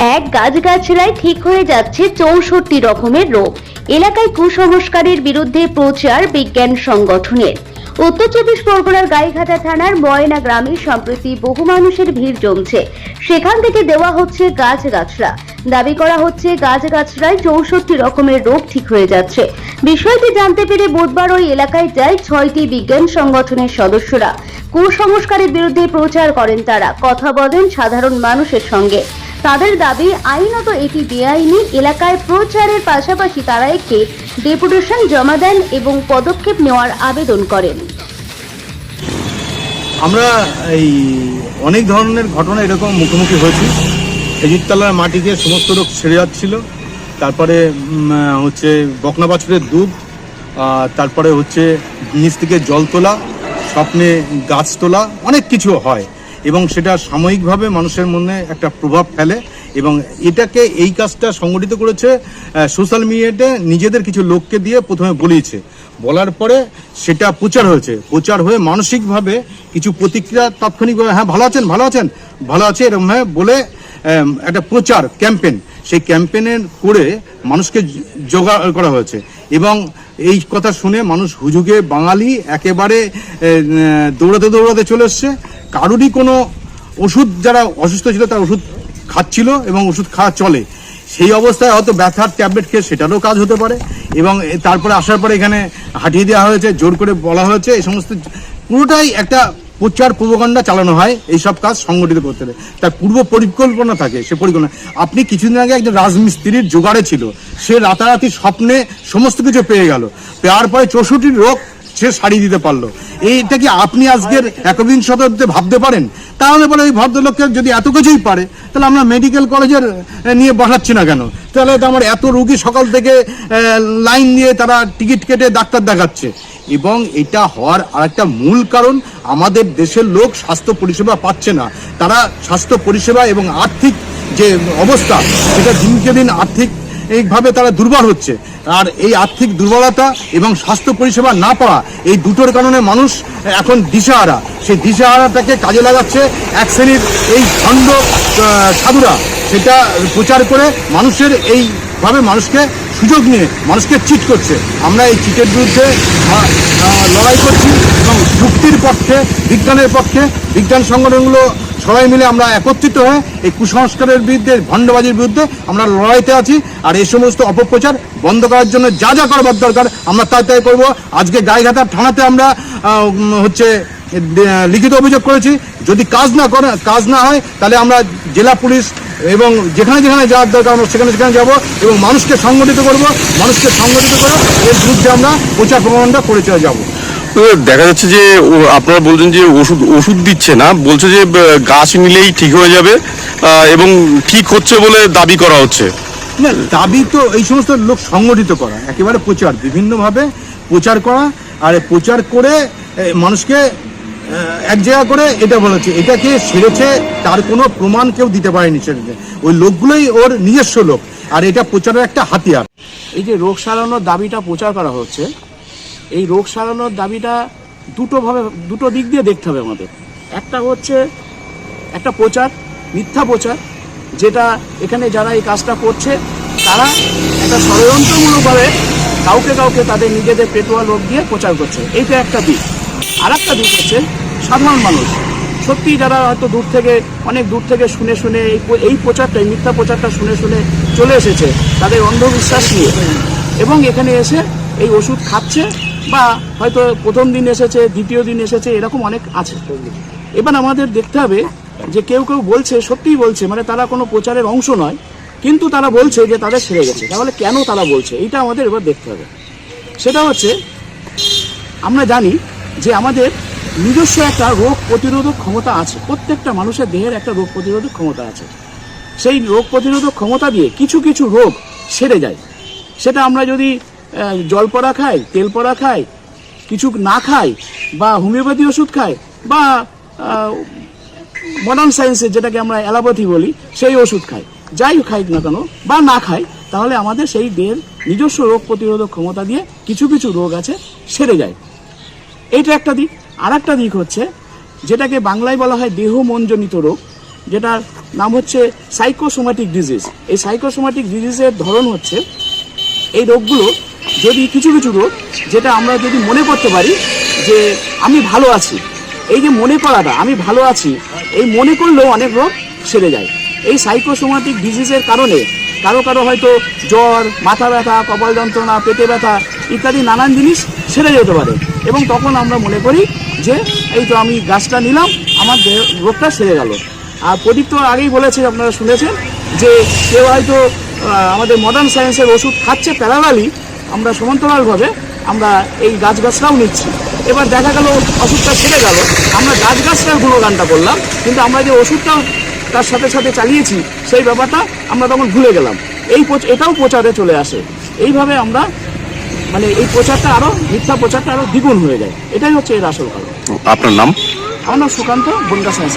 এক গাছগাছড়ায় ঠিক হয়ে যাচ্ছে চৌষট্টি রকমের রোগ। এলাকায় কুসংস্কারের বিরুদ্ধে প্রচার বিজ্ঞান সংগঠনের। উত্তর চব্বিশ পরগনার গাইঘাটা থানার ময়না গ্রামে সম্প্রতি বহু মানুষের ভিড় জমছে। সেখান থেকে দেওয়া হচ্ছে গাছগাছড়া। দাবি করা হচ্ছে গাছগাছড়ায় চৌষট্টি রকমের রোগ ঠিক হয়ে যাচ্ছে। বিষয়টি জানতে পেরে বুধবার ওই এলাকায় যায় ছয়টি বিজ্ঞান সংগঠনের সদস্যরা। কুসংস্কারের বিরুদ্ধে প্রচার করেন তারা। কথা বলেন সাধারণ মানুষের সঙ্গে। তাদের দাবি, আইনত এটি বেআইনি এলাকায় প্রচারের পাশাপাশি তারা একটি ডেপুটেশন জমা দেন এবং পদক্ষেপ নেওয়ার আবেদন করেন। আমরা এই অনেক ধরনের ঘটনা এরকম মুখোমুখি হয়েছি। খেজুরতলার মাটি দিয়ে সমস্ত রোগ ছেড়ে যাচ্ছিল। তারপরে হচ্ছে বকনা বাছুরের দুধ তারপরে হচ্ছে নিচ থেকে জল তোলা, স্বপ্নে গাছ তোলা, অনেক কিছু হয়। এবং সেটা সাময়িকভাবে মানুষের মনে একটা প্রভাব ফেলে এবং এটাকে এই কাজটা সংগঠিত করেছে সোশ্যাল মিডিয়াতে নিজেদের কিছু লোককে দিয়ে প্রথমে বলিয়েছে। বলার পরে সেটা প্রচার হয়েছে। প্রচার হয়ে মানসিকভাবে কিছু প্রতিক্রিয়া তাৎক্ষণিকভাবে হ্যাঁ ভালো আছেন ভালো আছেন, ভালো আছে এরকম হ্যাঁ বলে একটা প্রচার ক্যাম্পেন সেই ক্যাম্পেনের করে মানুষকে জোগাড় করা হয়েছে। এবং এই কথা শুনে মানুষ হুজুগে বাঙালি একেবারে দৌড়াতে দৌড়াতে চলে এসছে। কারোরই কোনো ওষুধ যারা অসুস্থ ছিল তার ওষুধ খাচ্ছিল এবং ওষুধ খাওয়া চলে। সেই অবস্থায় হয়তো ব্যথার ট্যাবলেট খেয়ে সেটারও কাজ হতে পারে এবং তারপরে আসার পরে এখানে হাঁটিয়ে দেওয়া হয়েছে, জোর করে বলা হয়েছে এই সমস্ত পুরোটাই একটা প্রচার পূর্বকাণ্ডা চালানো হয় এই সব কাজ সংগঠিত করতে তার পূর্ব পরিকল্পনা থাকে, সে পরিকল্পনা। আপনি কিছুদিন আগে একজন রাজমিস্ত্রির জোগাড়ে ছিল। সে রাতারাতি স্বপ্নে সমস্ত কিছু পেয়ে গেল। পেয়ার পরে চৌষট্টি রোগ সে সারিয়ে দিতে পারল। এইটা কি আপনি আজকের একবিংশ শতাব্দীতে ভাবতে পারেন? তাহলে পরে ওই ভদ্রলোককে যদি এত কিছুই পারে, তাহলে আমরা মেডিকেল কলেজের নিয়ে বসাচ্ছি না কেন? তাহলে তো আমার এত রুগী সকাল থেকে লাইন দিয়ে তারা টিকিট কেটে ডাক্তার দেখাচ্ছে। এবং এটা হওয়ার আরেকটা মূল কারণ আমাদের দেশের লোক স্বাস্থ্য পরিষেবা পাচ্ছে না। তারা স্বাস্থ্য পরিষেবা এবং আর্থিক যে অবস্থা, সেটা দিনকে দিন আর্থিক এইভাবে তারা দুর্বল হচ্ছে। আর এই আর্থিক দুর্বলতা এবং স্বাস্থ্য পরিষেবা না পাওয়া এই দুটোর কারণে মানুষ এখন দিশাহারা। সেই দিশাহারাটাকে কাজে লাগাচ্ছে এক শ্রেণির এই খণ্ড সাধুরা। সেটা প্রচার করে মানুষের এই ভাবে মানুষকে সুযোগ নিয়ে, মানুষকে চিট করছে। আমরা এই চিটের বিরুদ্ধে লড়াই করছি এবং যুক্তির পক্ষে, বিজ্ঞানের পক্ষে, বিজ্ঞান সংগঠনগুলো সবাই মিলে আমরা একত্রিত হয়ে এই কুসংস্কারের বিরুদ্ধে ভণ্ডবাজির বিরুদ্ধে আমরা লড়াইতে আছি। আর এই সমস্ত অপপ্রচার বন্ধ করার জন্য যা যা করবার দরকার, আমরা তাই তাই করব। আজকে গাইঘাটা থানাতে আমরা হচ্ছে লিখিত অভিযোগ করেছি। যদি কাজ না করে, কাজ না হয়, তাহলে আমরা জেলা পুলিশ এবং যেখানে যেখানে যাওয়ার দরকার আমরা সেখানে সেখানে যাব এবং মানুষকে সংগঠিত করব মানুষকে সংগঠিত করে এর বিরুদ্ধে আমরা প্রচার প্রমাণটা করে চলে যাব। তো দেখা যাচ্ছে যে আপনারা বলছেন যে ওষুধ ওষুধ দিচ্ছে না বলছে যে গাছ নিলেই ঠিক হয়ে যাবে এবং ঠিক হচ্ছে বলে দাবি করা হচ্ছে। না দাবি তো এই সমস্ত লোক সংগঠিত করা একেবারে প্রচার বিভিন্নভাবে প্রচার করা আর প্রচার করে মানুষকে এক জায়গা করে এটা বলেছে এটাকে সেরেছে তার কোনো প্রমাণ কেউ দিতে পারেনি সেরেছে ওই লোকগুলোই ওর নিজস্ব লোক, আর এটা প্রচারের একটা হাতিয়ার। এই যে রোগ সারানোর দাবিটা প্রচার করা হচ্ছে, এই রোগ সারানোর দাবিটা দুটোভাবে দুটো দিক দিয়ে দেখতে হবে আমাদের। একটা হচ্ছে একটা প্রচার, মিথ্যা প্রচার, যেটা এখানে যারা এই কাজটা করছে, তারা একটা ষড়যন্ত্রমূলকভাবে কাউকে কাউকে তাদের নিজেদের পেটোয়া লোক দিয়ে প্রচার করছে। এইটা একটা দিক। আর একটা দিক হচ্ছে সাধারণ মানুষ। সত্যি যারা হয়তো দূর থেকে, অনেক দূর থেকে শুনে শুনে এই প্রচারটা মিথ্যা প্রচারটা শুনে শুনে চলে এসেছে তাদের অন্ধবিশ্বাস নিয়ে। এবং এখানে এসে এই ওষুধ খাচ্ছে বা হয়তো প্রথম দিন এসেছে, দ্বিতীয় দিন এসেছে, এরকম অনেক আছে। এবার আমাদের দেখতে হবে যে কেউ কেউ বলছে, সত্যিই বলছে মানে তারা কোনো প্রচারের অংশ নয়, কিন্তু তারা বলছে যে তাদের ছেড়ে গেছে। তাহলে কেন তারা বলছে? এটা আমাদের এবার দেখতে হবে। সেটা হচ্ছে, আমরা জানি যে আমাদের নিজস্ব একটা রোগ প্রতিরোধক ক্ষমতা আছে। প্রত্যেকটা মানুষের দেহের একটা রোগ প্রতিরোধক ক্ষমতা আছে। সেই রোগ প্রতিরোধক ক্ষমতা দিয়ে কিছু কিছু রোগ সেরে যায়। সেটা আমরা যদি জল পড়া খাই, তেল পড়া খাই, কিছু না খাই, বা হোমিওপ্যাথি ওষুধ খাই, বা মডার্ন সায়েন্সের যেটাকে আমরা অ্যালোপ্যাথি বলি, সেই ওষুধ খাই। যাই খাই না কেন, বা না খাই, তাহলে আমাদের সেই দেহের নিজস্ব রোগ প্রতিরোধক ক্ষমতা দিয়ে কিছু কিছু রোগ আছে, সেরে যায়। এইটা একটা দিক। আর একটা দিক হচ্ছে, যেটাকে বাংলায় বলা হয় দেহ মনজনিত রোগ, যেটার নাম হচ্ছে সাইকোসোমাটিক ডিজিজ এই সাইকোসোমাটিক ডিজিজের ধরন হচ্ছে, এই রোগগুলো যদি কিছু কিছু রোগ, যেটা আমরা যদি মনে করতে পারি যে আমি ভালো আছি, এই যে মনে করাটা, আমি ভালো আছি, এই মনে করলেও অনেক রোগ সেরে যায়। এই সাইকোসোমাটিক ডিজিজের কারণে কারও কারও হয়তো জ্বর, মাথা ব্যথা, কপাল যন্ত্রণা, পেটে ব্যথা ইত্যাদি নানান জিনিস সেরে যেতে পারে। এবং তখন আমরা মনে করি যে, এই তো আমি গাছটা নিলাম, আমার দেহ, রোগটা সেরে গেল। আর প্রদীপ তো আগেই বলেছে, আপনারা শুনেছেন, যে কেউ হয়তো আমাদের মডার্ন সায়েন্সের ওষুধ খাচ্ছে প্যারালালি, আমরা সমান্তরালভাবে আমরা এই গাছ গাছটাও নিচ্ছি। এবার দেখা গেল, ওষুধটা সেরে গেল, আমরা গাছ গাছটার গুণগানটা করলাম, কিন্তু আমরা যে ওষুধটাও তার সাথে সাথে চালিয়েছি সেই ব্যাপারটা আমরা তখন ভুলে গেলাম। এই এটাও প্রচারে চলে আসে। এইভাবে আমরা মানে এই প্রচারটা আরও মিথ্যা প্রচারটা আরও দ্বিগুণ হয়ে যায়। এটাই হচ্ছে এর আসল কারণ। আপনার নাম? আমার নাম সুকান্ত বনগা সায়েন্স